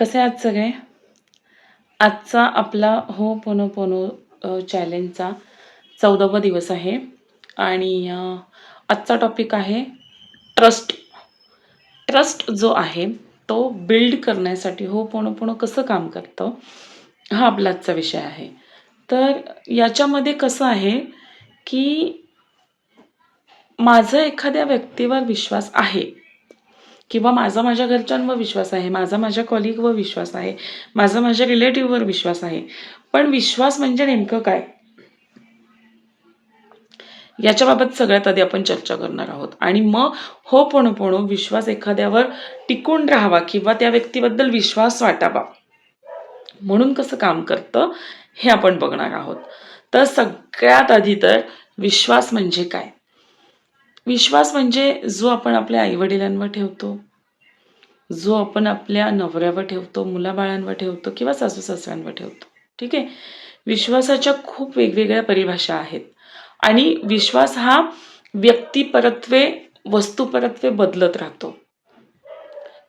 कसे आहात सगळे? आजचा आपला हो पोनो पोनो चॅलेंजचा चौदावा दिवस आहे. आणि आजचा टॉपिक आहे ट्रस्ट ट्रस्ट जो आहे तो बिल्ड करण्यासाठी हो पोनो पोनो कसं काम करतं हा आपला आजचा विषय आहे. तर याच्यामध्ये कसं आहे की माझा एखाद्या व्यक्तीवर विश्वास आहे. किंवा माझा माझ्या घरच्यांवर विश्वास आहे माझा माझ्या कॉलिगवर विश्वास आहे माझा माझ्या रिलेटिव्हवर विश्वास आहे. पण विश्वास म्हणजे नेमकं काय? याच्याबाबत सगळ्यात आधी आपण चर्चा करणार आहोत. आणि मग हो पण पण विश्वास एखाद्यावर टिकून राहावा किंवा त्या व्यक्तीबद्दल विश्वास वाटावा. म्हणून कसं काम करतं हे आपण बघणार आहोत. तर सगळ्यात आधी तर विश्वास म्हणजे काय? विश्वास म्हणजे जो आपण आपल्या आईवडिलांवर ठेवतो. जो आपण आपल्या नवऱ्यावर ठेवतो मुलाबाळांवर ठेवतो किंवा सासू सासऱ्यांवर ठेवतो. ठीक आहे? विश्वासाच्या खूप वेगवेगळ्या परिभाषा आहेत. आणि विश्वास हा व्यक्तिपरत्वे वस्तूपरत्वे बदलत राहतो.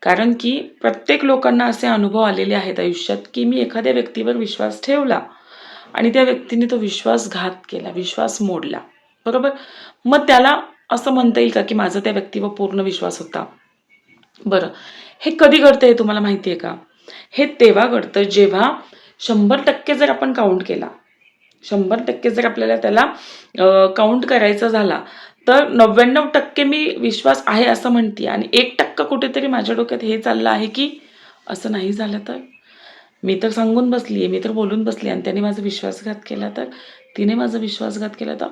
कारण की प्रत्येक लोकांना असे अनुभव आलेले आहेत आयुष्यात की मी एखाद्या व्यक्तीवर विश्वास ठेवला आणि त्या व्यक्तीने तो विश्वासघात केला विश्वास मोडला. बरोबर? मग त्याला असं म्हणता येईल का की माझा त्या व्यक्तीवर पूर्ण विश्वास होता? बरं. हे कधी घडतं हे तुम्हाला माहिती आहे का? हे तेव्हा घडतं जेव्हा शंभर टक्के जर आपण काउंट केला शंभर टक्के जर आपल्याला त्याला काउंट करायचा झाला तर नव्याण्णव टक्के मी विश्वास आहे असं म्हणते आणि एक टक्का कुठेतरी माझ्या डोक्यात हे चाललं आहे की असं नाही झालं तर? मी तर सांगून बसली आहे मी तर बोलून बसली आणि त्याने माझा विश्वासघात केला तर? तिने माझा विश्वासघात केला तर?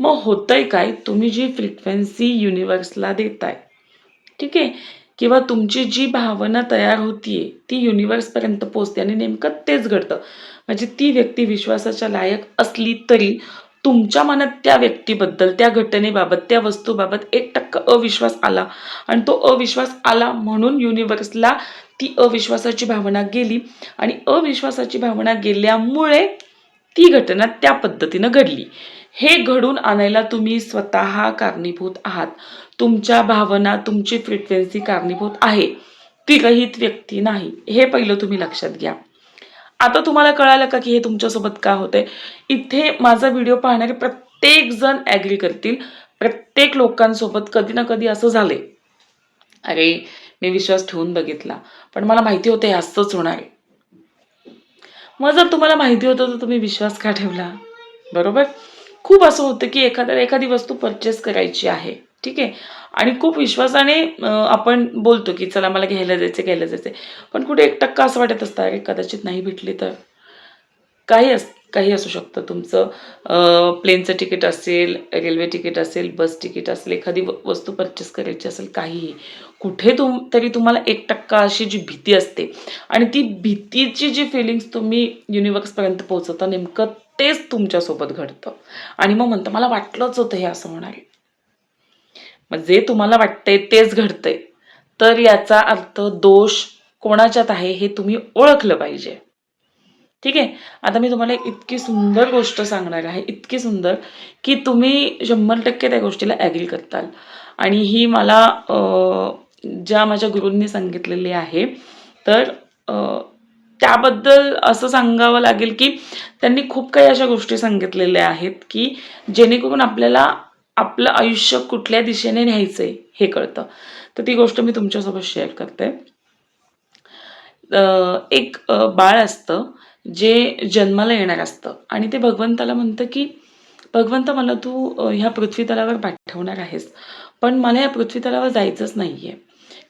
मग होतंय काय? तुम्ही जी फ्रिक्वेन्सी युनिवर्सला देताय ठीक आहे? किंवा तुमची जी भावना तयार होतीये ती युनिवर्सपर्यंत पोचते आणि नेमकं तेच घडतं. म्हणजे ती व्यक्ती विश्वासाच्या लायक असली तरी तुमच्या मनात त्या व्यक्तीबद्दल त्या घटनेबाबत त्या वस्तूबाबत एक टक्का अविश्वास आला. आणि तो अविश्वास आला म्हणून युनिवर्सला ती अविश्वासाची भावना गेली. आणि अविश्वासाची भावना गेल्यामुळे ती घटना त्या पद्धतीनं घडली. हे घडून आणायला तुम्ही स्वतः कारणीभूत आहात. तुमच्या भावना तुमची फ्रिक्वेन्सी कारणीभूत आहे. ती रहित व्यक्ती नाही. हे पहिलं तुम्ही लक्षात घ्या. आता तुम्हाला कळालं का की हे तुमच्यासोबत का होतंय? इथे माझा व्हिडिओ पाहणारे प्रत्येक जण ॲग्री करतील. प्रत्येक लोकांसोबत कधी ना कधी असं झालंय. अरे मी विश्वास ठेवून बघितला. पण मला माहिती होतं हे असंच होणार आहे. मग जर तुम्हाला माहिती होतं तर तुम्ही विश्वास का ठेवला? बरोबर? खूप असं होतं की एखाद्या एखादी वस्तू परचेस करायची आहे. ठीक आहे? आणि खूप विश्वासाने आपण बोलतो की चला मला घ्यायला जायचं घ्यायला जायचं पण कुठे एक टक्का असं वाटत असतं अरे कदाचित नाही भेटली तर. काही अस काही असू शकतं तुमचं. प्लेनचं तिकीट असेल रेल्वे तिकीट असेल बस तिकीट असेल एखादी व- वस्तू परचेस करायची असेल काहीही. कुठे तुम तरी तुम्हाला एक टक्का अशी जी भीती असते. आणि ती भीतीची जी फिलिंग्स तुम्ही युनिवर्सपर्यंत पोहोचवता नेमकं तेच तुमच्यासोबत घडतं. आणि मग म्हणतं मला वाटलंच होतं हे असं म्हणाले. मग जे तुम्हाला वाटतंय तेच घडतंय. तर याचा अर्थ दोष कोणाच्यात आहे हे तुम्ही ओळखलं पाहिजे. ठीक आहे? आता मी तुम्हाला इतकी सुंदर गोष्ट सांगणार आहे. इतकी सुंदर की तुम्ही शंभर टक्के त्या गोष्टीला ॲग्री करताल. आणि ही मला ज्या माझ्या गुरूंनी सांगितलेली आहे तर त्याबद्दल असं सांगावं लागेल की त्यांनी खूप काही अशा गोष्टी सांगितलेल्या आहेत की जेणेकरून आपल्याला आपलं आयुष्य कुठल्या दिशेने न्यायचं आहे हे कळतं. तर ती गोष्ट मी तुमच्यासोबत शेअर करते. एक बाळ असतं जे जन्माला येणार असतं आणि ते भगवंताला म्हणतं की भगवंत मला तू ह्या पृथ्वी तलावर पाठवणार आहेस पण मला या पृथ्वी तलावर जायचंच नाही आहे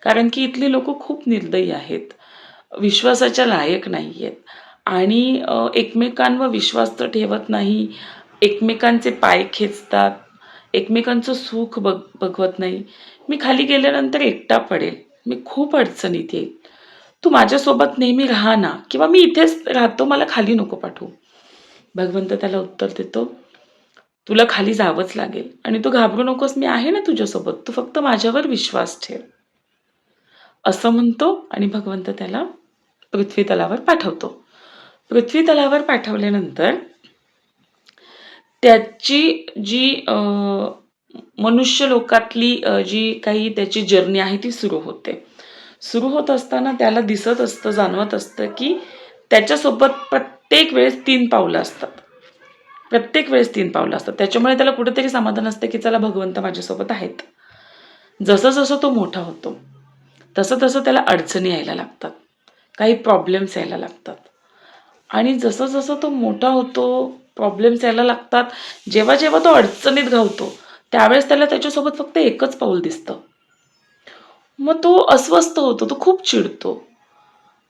कारण की इथली लोक खूप निर्दयी आहेत. विश्वासाच्या लायक नाही आहेत आणि एकमेकांवर विश्वास तर ठेवत नाही. एकमेकांचे पाय खेचतात. एकमेकांचं सुख बघ बघवत नाही. मी खाली गेल्यानंतर एकटा पडेल. मी खूप अडचणीत येईल. तू माझ्यासोबत नेहमी राहा ना किंवा मी इथेच राहतो मला खाली नको पाठवू. भगवंत त्याला उत्तर देतो तुला खाली जावंच लागेल. आणि तू घाबरू नकोस मी आहे ना तुझ्यासोबत. तू फक्त माझ्यावर विश्वास ठेव. असं म्हणतो आणि भगवंत त्याला पृथ्वी तलावर पाठवतो. पृथ्वी तलावर पाठवल्यानंतर त्याची जी मनुष्य लोकातली जी काही त्याची जर्नी आहे ती सुरू होते. सुरू होत असताना त्याला दिसत असतं जाणवत असतं की त्याच्यासोबत प्रत्येक वेळेस तीन पावलं असतात. प्रत्येक वेळेस तीन पावलं असतात. त्याच्यामुळे त्याला कुठेतरी समाधान असतं की चला भगवंत माझ्यासोबत आहेत. जसं जसं तो मोठा होतो तसं तसं त्याला अडचणी यायला लागतात. काही प्रॉब्लेम्स यायला लागतात. आणि जसं जसं तो मोठा होतो प्रॉब्लेम्स यायला लागतात जेव्हा जेव्हा तो अडचणीत घावतो त्यावेळेस त्याला त्याच्यासोबत फक्त एकच पाऊल दिसतं. मग तो अस्वस्थ होतो तो खूप चिडतो.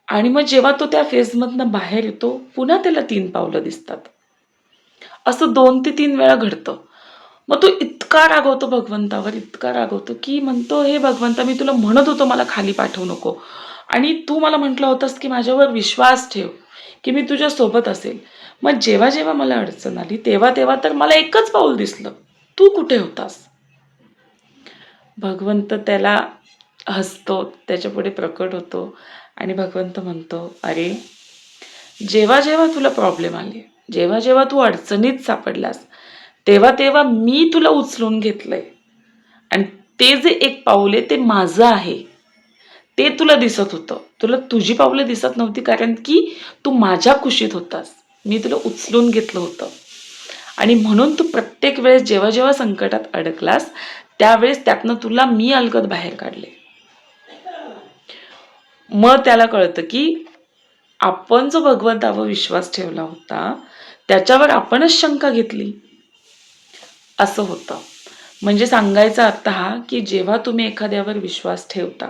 आणि मग जेव्हा तो त्या फेजमधनं बाहेर येतो पुन्हा त्याला तीन पावलं दिसतात. असं दोन ते तीन वेळा घडतं. मग तो इतका रागवतो भगवंतावर इतका रागवतो की म्हणतो हे भगवंता मी तुला म्हणत होतो मला खाली पाठवू नको. आणि तू मला म्हटलं होतंस की माझ्यावर विश्वास ठेव की मी तुझ्यासोबत असेल. मग जेव्हा जेव्हा मला अडचण आली तेव्हा तेव्हा तर मला एकच पाऊल दिसलं. तू कुठे होतास? भगवंत त्याला हसतो त्याच्यापुढे प्रकट होतो आणि भगवंत म्हणतो अरे जेव्हा जेव्हा तुला प्रॉब्लेम आले जेव्हा जेव्हा तू अडचणीत सापडलास तेव्हा तेव्हा मी तुला उचलून घेतलंय. आणि ते जे एक पाऊल आहे ते माझं आहे. ते तुला दिसत होतं. तुला तुझी पावलं दिसत नव्हती कारण की तू माझ्या खुशीत होतास. मी तुला उचलून घेतलं होतं. आणि म्हणून तू प्रत्येक वेळेस जेव्हा जेव्हा संकटात अडकलास त्यावेळेस त्यातनं तुला मी अलगद बाहेर काढले. मग त्याला कळतं की आपण जो भगवंतावर विश्वास ठेवला होता त्याच्यावर आपणच शंका घेतली. असं होतं. म्हणजे सांगायचा अर्थ हा की जेव्हा तुम्ही एखाद्यावर विश्वास ठेवता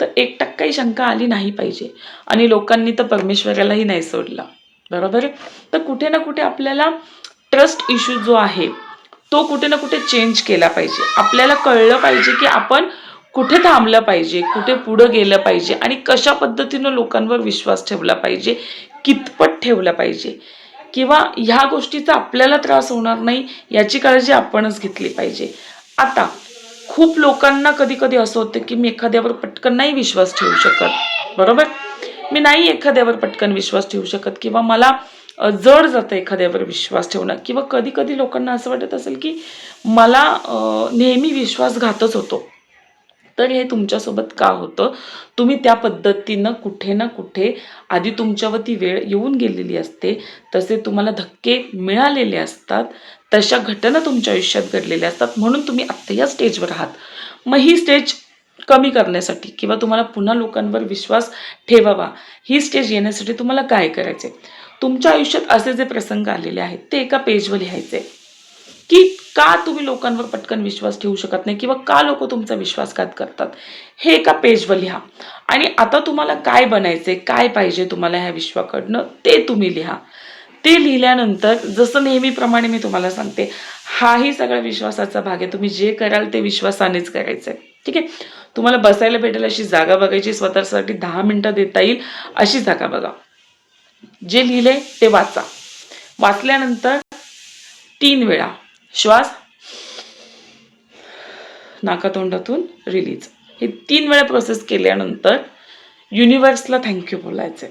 तर एक टक्काही शंका आली नाही पाहिजे. आणि लोकांनी तर परमेश्वरालाही नाही सोडला. बरोबर आहे? तर कुठे ना कुठे आपल्याला ट्रस्ट इश्यू जो आहे तो कुठे ना कुठे चेंज केला पाहिजे. आपल्याला कळलं पाहिजे की आपण कुठे थांबलं पाहिजे कुठे पुढं गेलं पाहिजे आणि कशा पद्धतीनं लोकांवर विश्वास ठेवला पाहिजे कितपत ठेवला पाहिजे. किंवा ह्या गोष्टीचा आपल्याला त्रास होणार नाही याची काळजी आपणच घेतली पाहिजे. आता खूप लोकांना कधी कधी असं होतं की मी एखाद्यावर पटकन नाही विश्वास ठेवू शकत. बरोबर? मी नाही एखाद्यावर पटकन विश्वास ठेवू शकत किंवा मला जड जातं एखाद्यावर विश्वास ठेवणं. किंवा कधी कधी लोकांना असं वाटत असेल की मला नेहमी विश्वासघातच होतो. तर हे तुमच्यासोबत का होतं? तुम्ही त्या पद्धतीनं कुठे ना कुठे आधी तुमच्यावरती वेळ येऊन गेलेली असते. तसे तुम्हाला धक्के मिळालेले असतात. तशा घटना तुमच्या आयुष्यात घडलेल्या असतात. म्हणून तुम्ही आत्ता या स्टेजवर आहात. मग ही स्टेज कमी करण्यासाठी किंवा तुम्हाला पुन्हा लोकांवर विश्वास ठेवावा ही स्टेज येण्यासाठी तुम्हाला काय करायचे तुमच्या आयुष्यात असे जे प्रसंग आलेले आहेत ते एका पेजवर लिहायचे की का तुम्ही लोकांवर पटकन विश्वास ठेवू शकत नाही किंवा का लोक तुमचा विश्वासघात करतात? हे एका पेजवर लिहा. आणि आता तुम्हाला काय बनायचे काय पाहिजे तुम्हाला ह्या विश्वाकडनं ते तुम्ही लिहा. ते लिहिल्यानंतर जसं नेहमीप्रमाणे मी तुम्हाला सांगते हाही सगळा विश्वासाचा भाग आहे. तुम्ही जे कराल ते विश्वासानेच करायचं आहे ठीक आहे? तुम्हाला बसायला भेटेल अशी जागा बघायची स्वतःसाठी दहा मिनटं देता येईल अशी जागा बघा. जे लिहिले ते वाचा. वाचल्यानंतर तीन वेळा श्वास नाकातोंडातून रिलीज हे तीन वेळा प्रोसेस केल्यानंतर युनिवर्सला थँक्यू बोलायचं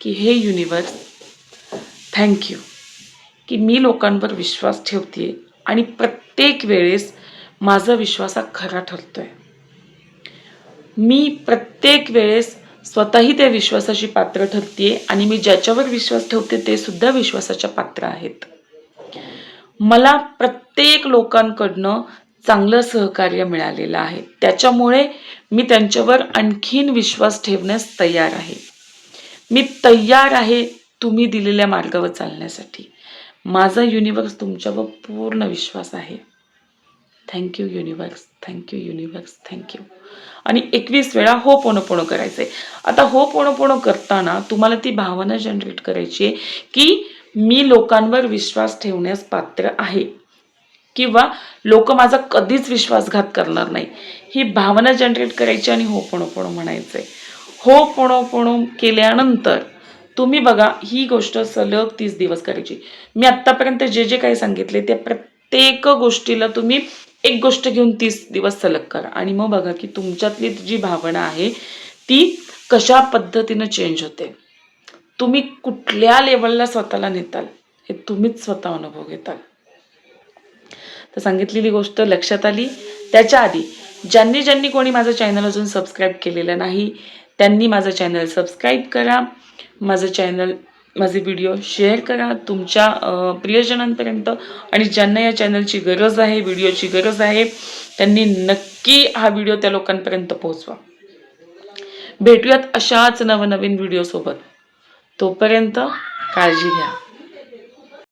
की हे युनिवर्स थँक्यू की मी लोकांवर विश्वास ठेवते आणि प्रत्येक वेळेस माझा विश्वास हा खरा ठरतो आहे मी प्रत्येक वेळेस स्वतःही त्या विश्वासाची पात्र ठरते आणि मी ज्याच्यावर विश्वास ठेवते ते सुद्धा विश्वासाच्या पात्र आहेत. मला प्रत्येक लोकांकडनं चांगलं सहकार्य मिळालेलं आहे. त्याच्यामुळे मी त्यांच्यावर आणखीन विश्वास ठेवण्यास तयार आहे. मी तयार आहे तुम्ही दिलेल्या मार्गावर चालण्यासाठी. माझा युनिवर्स तुमच्यावर पूर्ण विश्वास आहे. Thank you universe thank you universe thank you आणि एकवीस वेळा हो पोणं पोणं करायचं आहे आता हो पोणं पोणं करताना तुम्हाला ती भावना जनरेट करायची आहे की मी लोकांवर विश्वास ठेवण्यास पात्र आहे. किंवा लोक माझा कधीच विश्वासघात करणार नाही. ही भावना जनरेट करायची आणि हो पोणं पोणं म्हणायचं आहे हो पोणं पोणं केल्यानंतर तुम्ही बघा ही गोष्ट सलग तीस दिवस करायची. मी आत्तापर्यंत जे जे काही सांगितले त्या प्रत्येक गोष्टीला तुम्ही एक गोष्ट घेऊन तीस दिवस सलग करा. आणि मग बघा की तुमच्यातली जी भावना आहे ती कशा पद्धतीनं चेंज होते. तुम्ही कुठल्या लेवलला स्वतःला नेताल हे तुम्हीच स्वतः अनुभव घेताल. तर सांगितलेली गोष्ट लक्षात आली. त्याच्या आधी ज्यांनी ज्यांनी कोणी माझं चॅनल अजून सबस्क्राईब केलेलं नाही त्यांनी माझं चॅनल सबस्क्राईब करा. माझं चॅनल माझे व्हिडिओ शेअर करा. तुमच्या प्रियजनांपर्यंत आणि ज्यांना या चॅनलची गरज आहे व्हिडिओची गरज आहे त्यांनी नक्की हा व्हिडिओ त्या लोकांपर्यंत पोहोचवा. भेटूयात अशाच नवनवीन व्हिडिओसोबत तोपर्यंत काळजी घ्या.